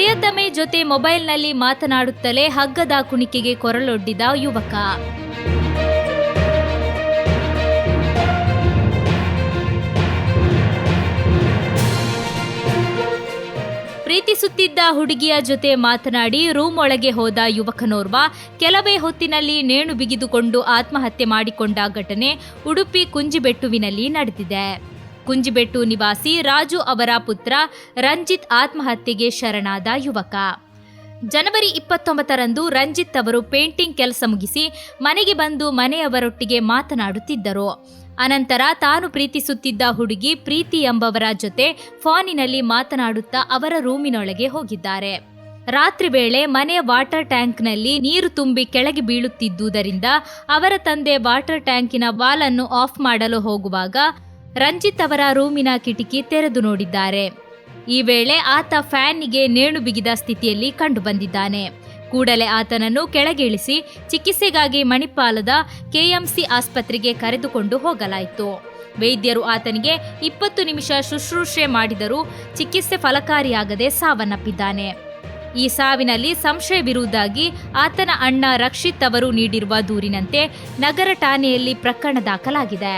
ಪ್ರಿಯತಮೆ ಜೊತೆ ಮೊಬೈಲ್ನಲ್ಲಿ ಮಾತನಾಡುತ್ತಲೇ ಹಗ್ಗದ ಕುಣಿಕೆಗೆ ಕೊರಳೊಡ್ಡಿದ ಯುವಕ. ಪ್ರೀತಿಸುತ್ತಿದ್ದ ಹುಡುಗಿಯ ಜೊತೆ ಮಾತನಾಡಿ ರೂಮ್ ಒಳಗೆ ಹೋದ ಯುವಕನೋರ್ವ ಕೆಲವೇ ಹೊತ್ತಿನಲ್ಲಿ ನೇಣು ಬಿಗಿದುಕೊಂಡು ಆತ್ಮಹತ್ಯೆ ಮಾಡಿಕೊಂಡ ಘಟನೆ ಉಡುಪಿ ಕುಂಜಿಬೆಟ್ಟುವಿನಲ್ಲಿ ನಡೆದಿದೆ. ಕುಂಜಿಬೆಟ್ಟು ನಿವಾಸಿ ರಾಜು ಅವರ ಪುತ್ರ ರಂಜಿತ್ ಆತ್ಮಹತ್ಯೆಗೆ ಶರಣಾದ ಯುವಕ. ಜನವರಿ ಇಪ್ಪತ್ತೊಂಬತ್ತರಂದು ರಂಜಿತ್ ಅವರು ಪೇಂಟಿಂಗ್ ಕೆಲಸ ಮುಗಿಸಿ ಮನೆಗೆ ಬಂದು ಮನೆಯವರೊಟ್ಟಿಗೆ ಮಾತನಾಡುತ್ತಿದ್ದರು. ಅನಂತರ ತಾನು ಪ್ರೀತಿಸುತ್ತಿದ್ದ ಹುಡುಗಿ ಪ್ರೀತಿ ಎಂಬವರ ಜೊತೆ ಫೋನಿನಲ್ಲಿ ಮಾತನಾಡುತ್ತಾ ಅವರ ರೂಮಿನೊಳಗೆ ಹೋಗಿದ್ದಾರೆ. ರಾತ್ರಿ ವೇಳೆ ಮನೆಯ ವಾಟರ್ ಟ್ಯಾಂಕ್ನಲ್ಲಿ ನೀರು ತುಂಬಿ ಕೆಳಗೆ ಬೀಳುತ್ತಿದ್ದುದರಿಂದ ಅವರ ತಂದೆ ವಾಟರ್ ಟ್ಯಾಂಕಿನ ವಾಲನ್ನು ಆಫ್ ಮಾಡಲು ಹೋಗುವಾಗ ರಂಜಿತ್ ಅವರ ರೂಮಿನ ಕಿಟಕಿ ತೆರೆದು ನೋಡಿದ್ದಾರೆ. ಈ ವೇಳೆ ಆತ ಫ್ಯಾನ್ಗೆ ನೇಣು ಬಿಗಿದ ಸ್ಥಿತಿಯಲ್ಲಿ ಕಂಡುಬಂದಿದ್ದಾನೆ ಕೂಡಲೇ ಆತನನ್ನು ಕೆಳಗಿಳಿಸಿ ಚಿಕಿತ್ಸೆಗಾಗಿ ಮಣಿಪಾಲದ ಕೆಎಂಸಿ ಆಸ್ಪತ್ರೆಗೆ ಕರೆದುಕೊಂಡು ಹೋಗಲಾಯಿತು. ವೈದ್ಯರು ಆತನಿಗೆ ಇಪ್ಪತ್ತು ನಿಮಿಷ ಶುಶ್ರೂಷೆ ಮಾಡಿದರೂ ಚಿಕಿತ್ಸೆ ಫಲಕಾರಿಯಾಗದೆ ಸಾವನ್ನಪ್ಪಿದ್ದಾನೆ. ಈ ಸಾವಿನಲ್ಲಿ ಸಂಶಯವಿರುವುದಾಗಿ ಆತನ ಅಣ್ಣ ರಕ್ಷಿತ್ ಅವರು ನೀಡಿರುವ ದೂರಿನಂತೆ ನಗರ ಠಾಣೆಯಲ್ಲಿ ಪ್ರಕರಣ ದಾಖಲಾಗಿದೆ.